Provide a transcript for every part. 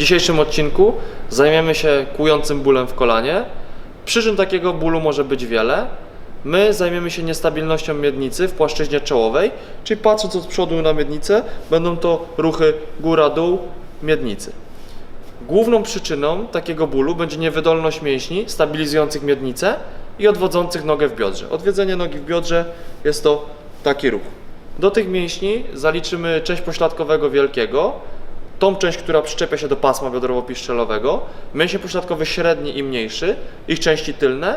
dzisiejszym odcinku zajmiemy się kłującym bólem w kolanie. Przyczyn takiego bólu może być wiele. My zajmiemy się niestabilnością miednicy w płaszczyźnie czołowej, czyli patrząc od przodu na miednicę, będą to ruchy góra-dół miednicy. Główną przyczyną takiego bólu będzie niewydolność mięśni stabilizujących miednicę i odwodzących nogę w biodrze. Odwiedzenie nogi w biodrze jest to taki ruch. Do tych mięśni zaliczymy część pośladkowego wielkiego, tą część, która przyczepia się do pasma biodrowo-piszczelowego, mięsień pośladkowy średni i mniejszy, ich części tylne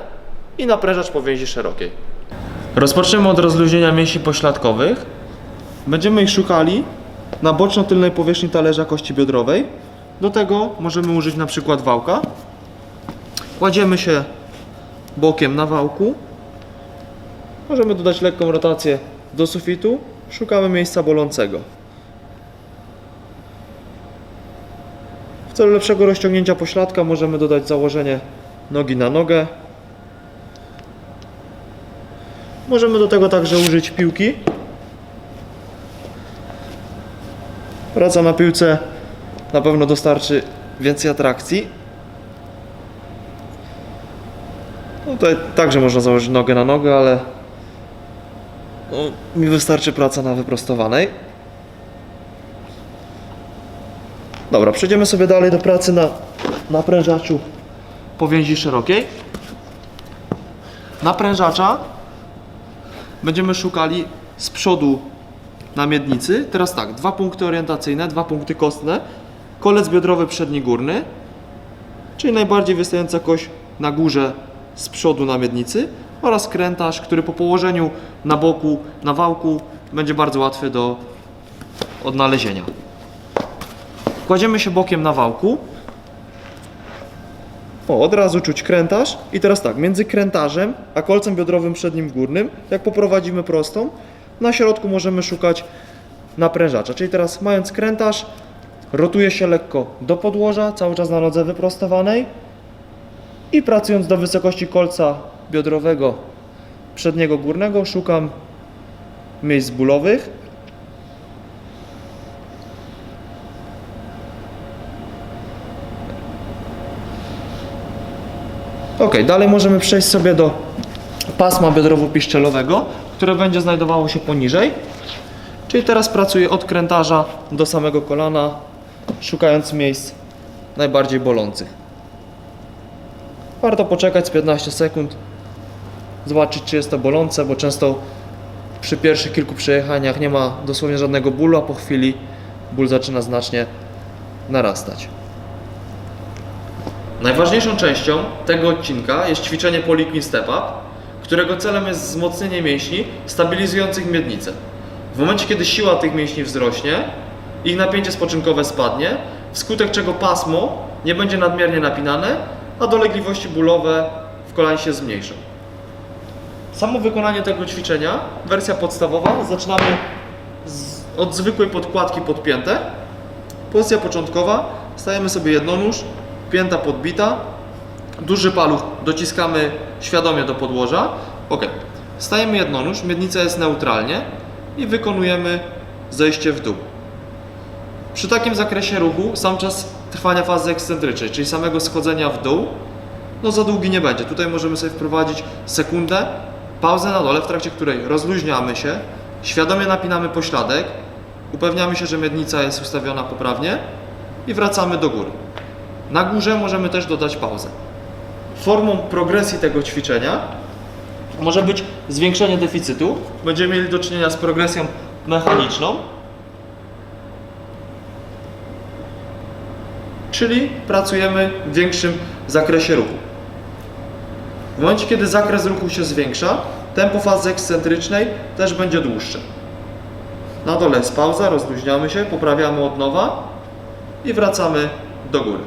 i naprężacz powięzi szerokiej. Rozpoczniemy od rozluźnienia mięśni pośladkowych. Będziemy ich szukali na boczno-tylnej powierzchni talerza kości biodrowej. Do tego możemy użyć na przykład wałka. Kładziemy się bokiem na wałku. Możemy dodać lekką rotację do sufitu. Szukamy miejsca bolącego. W celu lepszego rozciągnięcia pośladka możemy dodać założenie nogi na nogę. Możemy do tego także użyć piłki. Praca na piłce na pewno dostarczy więcej atrakcji. No tutaj także można założyć nogę na nogę, ale no, mi wystarczy praca na wyprostowanej. Dobra, przejdziemy sobie dalej do pracy na naprężaczu powięzi szerokiej. Naprężacza będziemy szukali z przodu na miednicy. Teraz tak, dwa punkty orientacyjne, dwa punkty kostne, kolec biodrowy przedni górny, czyli najbardziej wystająca kość na górze z przodu na miednicy oraz krętarz, który po położeniu na boku, na wałku będzie bardzo łatwy do odnalezienia. Kładziemy się bokiem na wałku. O, od razu czuć krętarz. I teraz tak, między krętarzem a kolcem biodrowym przednim górnym, jak poprowadzimy prostą, na środku możemy szukać naprężacza. Czyli teraz mając krętarz, rotuje się lekko do podłoża, cały czas na nodze wyprostowanej i pracując do wysokości kolca biodrowego przedniego górnego szukam miejsc bólowych. Ok, dalej możemy przejść sobie do pasma biodrowo-piszczelowego, które będzie znajdowało się poniżej. Czyli teraz pracuję od krętarza do samego kolana, szukając miejsc najbardziej bolących. Warto poczekać z 15 sekund, zobaczyć czy jest to bolące, bo często przy pierwszych kilku przejechaniach nie ma dosłownie żadnego bólu, a po chwili ból zaczyna znacznie narastać. Najważniejszą częścią tego odcinka jest ćwiczenie Poliquin Step Up, którego celem jest wzmocnienie mięśni stabilizujących miednicę. W momencie, kiedy siła tych mięśni wzrośnie, ich napięcie spoczynkowe spadnie, wskutek czego pasmo nie będzie nadmiernie napinane, a dolegliwości bólowe w kolanie się zmniejszą. Samo wykonanie tego ćwiczenia, wersja podstawowa, zaczynamy z, od zwykłej podkładki podpięte. Pozycja początkowa, stajemy sobie jednonóż, pięta podbita, duży paluch dociskamy świadomie do podłoża. Ok, stajemy jednonóż, miednica jest neutralnie i wykonujemy zejście w dół. Przy takim zakresie ruchu sam czas trwania fazy ekscentrycznej, czyli samego schodzenia w dół, no za długi nie będzie. Tutaj możemy sobie wprowadzić sekundę, pauzę na dole, w trakcie której rozluźniamy się, świadomie napinamy pośladek, upewniamy się, że miednica jest ustawiona poprawnie i wracamy do góry. Na górze możemy też dodać pauzę. Formą progresji tego ćwiczenia może być zwiększenie deficytu. Będziemy mieli do czynienia z progresją mechaniczną, czyli pracujemy w większym zakresie ruchu. W momencie, kiedy zakres ruchu się zwiększa, tempo fazy ekscentrycznej też będzie dłuższe. Na dole jest pauza, rozluźniamy się, poprawiamy od nowa i wracamy do góry.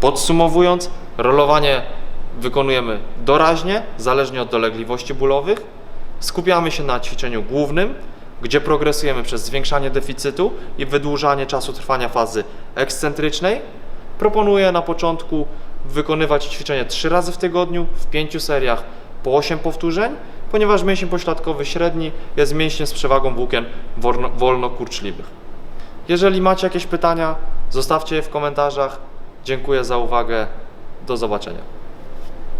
Podsumowując, rolowanie wykonujemy doraźnie, zależnie od dolegliwości bólowych. Skupiamy się na ćwiczeniu głównym, gdzie progresujemy przez zwiększanie deficytu i wydłużanie czasu trwania fazy ekscentrycznej. Proponuję na początku wykonywać ćwiczenie 3 razy w tygodniu w 5 seriach po 8 powtórzeń, ponieważ mięsień pośladkowy średni jest mięśniem z przewagą włókien wolno- wolnokurczliwych. Jeżeli macie jakieś pytania, zostawcie je w komentarzach. Dziękuję za uwagę. Do zobaczenia.